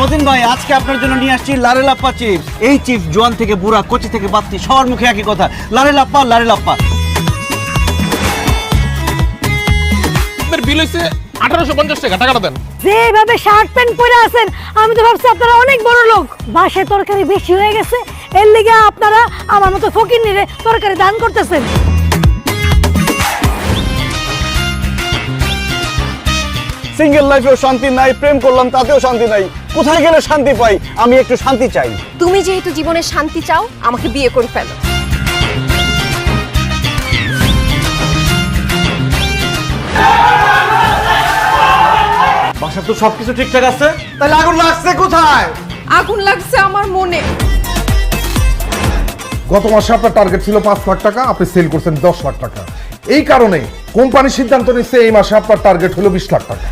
মতিন ভাই আজকে আপনার জন্য নিয়ে আসছি লারে লাপ্পা চিপস। এই চিপস জোয়ান থেকে বুড়া কচি থেকে বাত্তি সবার মুখে একই কথা। লারে লাপ্পা লারে লাপ্পা আপনার বিল হয়েছে আঠারোশো পঞ্চাশ টাকা টাকাটা দেন। যেভাবে শার্ট প্যান্ট পরে আছেন আমি তো ভাবছি আপনারা অনেক বড় লোক। বাসে তরকারি বেশি হয়ে গেছে এর লিগে আপনারা আমার মতো ফকির নিরে তরকারি দান করতেছেন। সিঙ্গেল লাইফেও শান্তি নাই প্রেম করলাম তাতেও শান্তি নাই। কোথায় গেলে শান্তি পাই? আমি একটু শান্তি চাই। তুমি যেহেতু জীবনে শান্তি চাও আমাকে বিয়ে করে ফেলো। বাসার তো সবকিছু ঠিকঠাক আছে? তাহলে আগুন লাগছে কোথায়? আগুন লাগছে আমার মনে। গত মাসে আপনার টার্গেট ছিল পাঁচ লাখ টাকা আপনি সেল করছেন দশ লাখ টাকা। এই কারণে কোম্পানি সিদ্ধান্ত নিচ্ছে এই মাসে আপনার টার্গেট হলো বিশ লাখ টাকা।